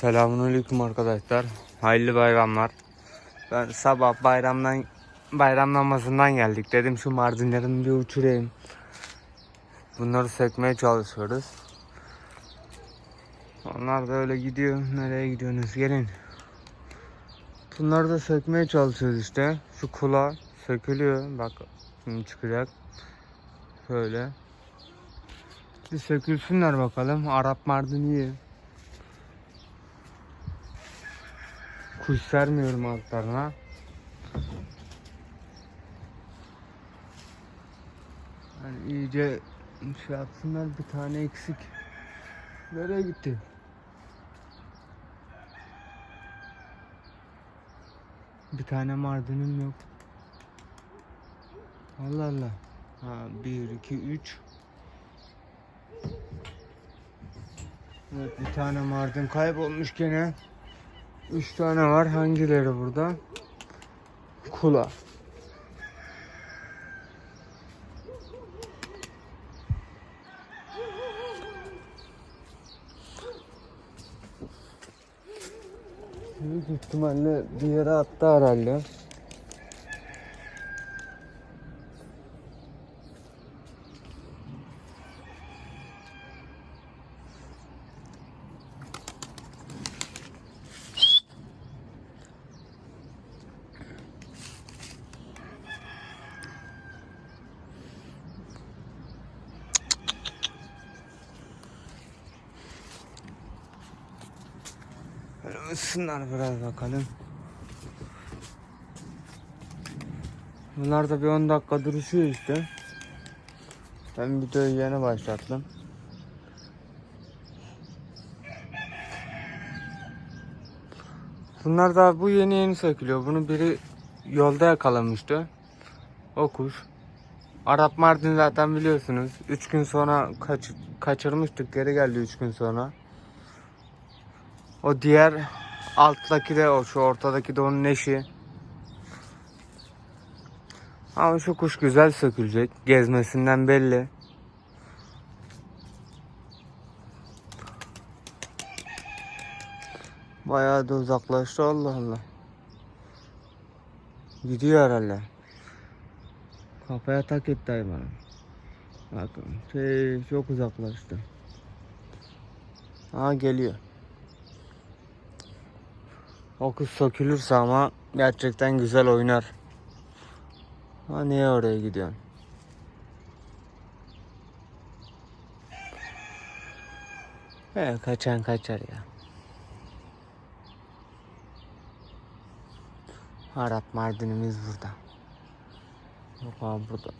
Selamünaleyküm arkadaşlar. Hayırlı bayramlar. Ben sabah bayramdan bayram namazından geldik. Dedim şu mardinlerini bir uçurayım. Bunları sökmeye çalışıyoruz. Onlar da öyle gidiyor. Nereye gidiyorsunuz? Gelin. Bunları da sökmeye çalışıyoruz işte. Şu kula sökülüyor. Bak şimdi çıkacak. Şöyle. Bir sökülsünler bakalım. Arap mardini iyi. Kuş sermiyorum altlarına. Yani iyice şey yapsınlar bir tane eksik. Nereye gitti? Bir tane mardinim yok. Allah Allah. Ha, bir, iki, üç. Evet bir tane mardin kaybolmuş gene. Üç tane var. Hangileri burada? Kula. Büyük ihtimalle bir yere attı herhalde. Isınlar biraz bakalım. Bunlar da bir 10 dakika duruşuyor işte. Ben videoyu yeni başlattım. Bunlar da bu yeni yeni sökülüyor. Bunu biri yolda yakalamıştı. O kuş. Arap Mardin zaten biliyorsunuz. 3 gün sonra kaç, kaçırmıştık. Geri geldi 3 gün sonra. O diğer alttaki de o şu ortadaki de onun eşi. Ama şu kuş güzel sökülecek. Gezmesinden belli. Bayağı da uzaklaştı Allah Allah. Gidiyor herhalde. Kafaya tak etti hayvanı. Bakın şey çok uzaklaştı. Ha geliyor. Kız sökülürse ama gerçekten güzel oynar. Ha niye oraya gidiyorsun? He kaçan kaçar ya. Arap Mardinimiz burada. Yok abi burada.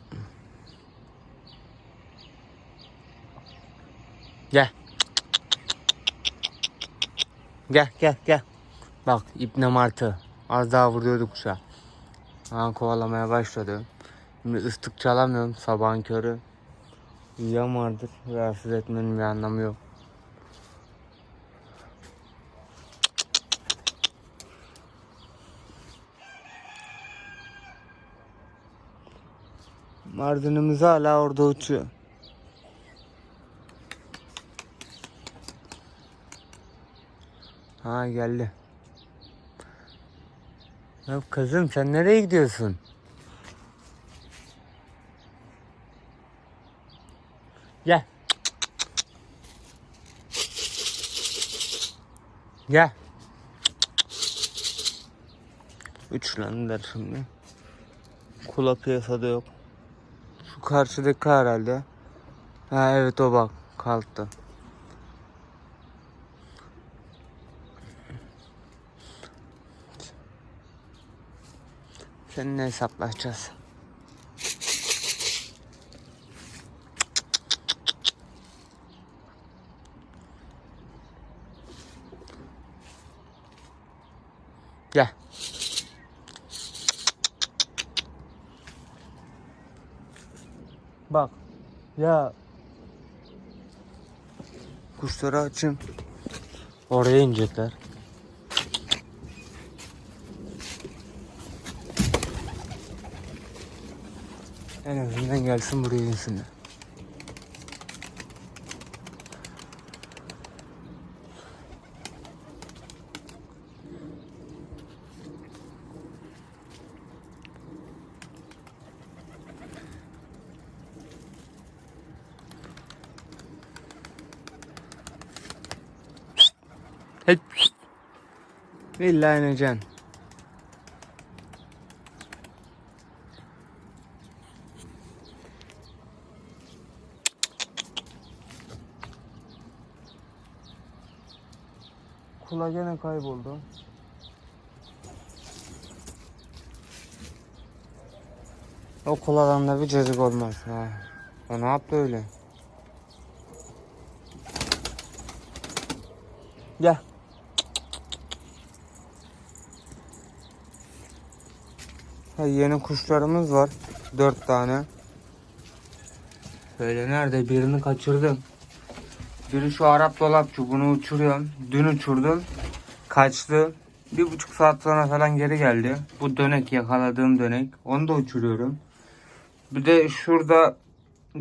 Gel. Gel gel gel. Bak İbne Martı. Az daha vuruyordu kuşa. Ha, kovalamaya başladı. Şimdi ıslık çalamıyorum sabahın körü. Uyuyan vardır. Rahatsız etmenin bir anlamı yok. Mardinimiz hala orada uçuyor. Ha geldi. Ya kızım sen nereye gidiyorsun? Gel. Gel. Üçlendiler şimdi. Kula piyasada yok. Şu karşıdaki herhalde. Ha evet o bak kalktı. Seninle hesaplaşacağız. Gel. Bak. Ya. Kuşları açın. Oraya inecekler. En azından gelsin buraya insinler. Hep. Billahi necen. Kula gene kayboldu. O kuladan da bir cacık olmaz. Ha. O ne yaptı öyle? Gel. Ha, yeni kuşlarımız var. Dört tane. Böyle nerede birini kaçırdım. Biri şu Arap dolapçı bunu uçuruyorum. Dün uçurdum. Kaçtı. Bir buçuk saat sonra falan geri geldi. Bu dönek yakaladığım dönek. Onu da uçuruyorum. Bir de şurada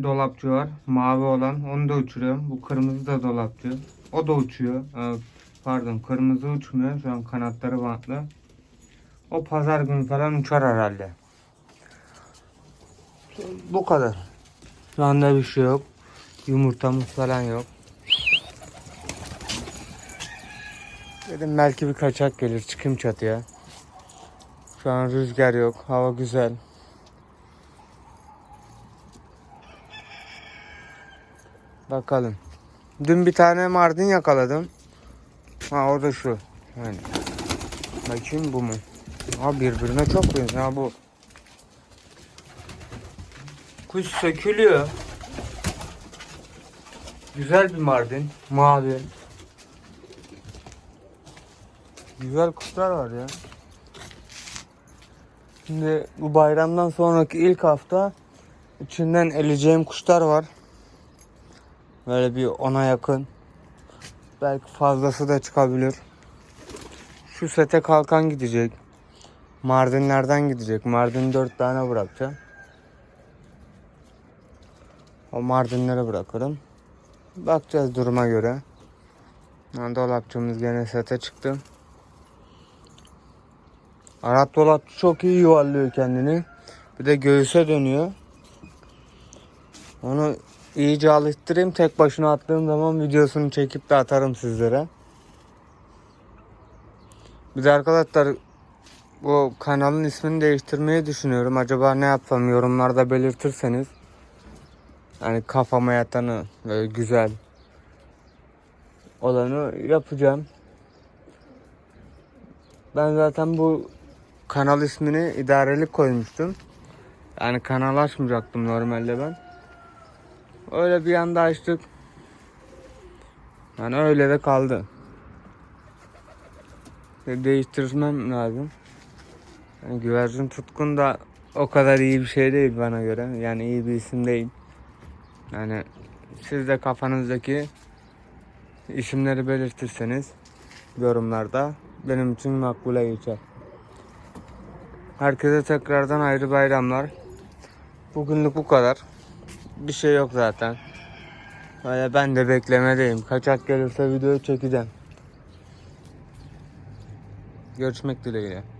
dolapçı var. Mavi olan. Onu da uçuruyorum. Bu kırmızı da dolapçı. O da uçuyor. Ee, Pardon kırmızı uçmuyor. Şu an kanatları bantlı. O pazar günü falan uçar herhalde. Bu kadar. Şu anda bir şey yok. Yumurtamız falan yok. Dedim belki bir kaçak gelir çıkayım çatıya. Şu an rüzgar yok. Hava güzel. Bakalım. Dün bir tane mardin yakaladım. Ha o da şu. Yani. Bakayım bu mu? Ha birbirine çok benziyor. Ha bu. Kuş sökülüyor. Güzel bir mardin. Mavi. Güzel kuşlar var ya. Şimdi bu bayramdan sonraki ilk hafta içinden eleyeceğim kuşlar var. Böyle bir ona yakın. Belki fazlası da çıkabilir. Şu sete kalkan gidecek. Mardinlerden gidecek. Mardin 4 tane bırakacağım. O Mardinlere bırakırım. Bakacağız duruma göre. Dolapçımız gene sete çıktı. Arap dolapçı çok iyi yuvarlıyor kendini. Bir de göğüse dönüyor. Onu iyice alıştırayım. Tek başına attığım zaman videosunu çekip de atarım sizlere. Bir de arkadaşlar bu kanalın ismini değiştirmeyi düşünüyorum. Acaba ne yapsam yorumlarda belirtirseniz. Yani kafama yatanı böyle güzel olanı yapacağım. Ben zaten bu kanal ismini idarelik koymuştum. Yani kanal açmayacaktım normalde ben. Öyle bir anda açtık. Yani öyle de kaldı. Değiştirmem lazım. Yani güvercin tutkun da o kadar iyi bir şey değil bana göre. Yani iyi bir isim değil. Yani siz de kafanızdaki isimleri belirtirseniz yorumlarda benim için makbule geçer. Herkese tekrardan ayrı bayramlar. Bugünlük bu kadar. Bir şey yok zaten. Öyle ben de beklemedeyim. Kaçak gelirse video çekeceğim. Görüşmek dileğiyle.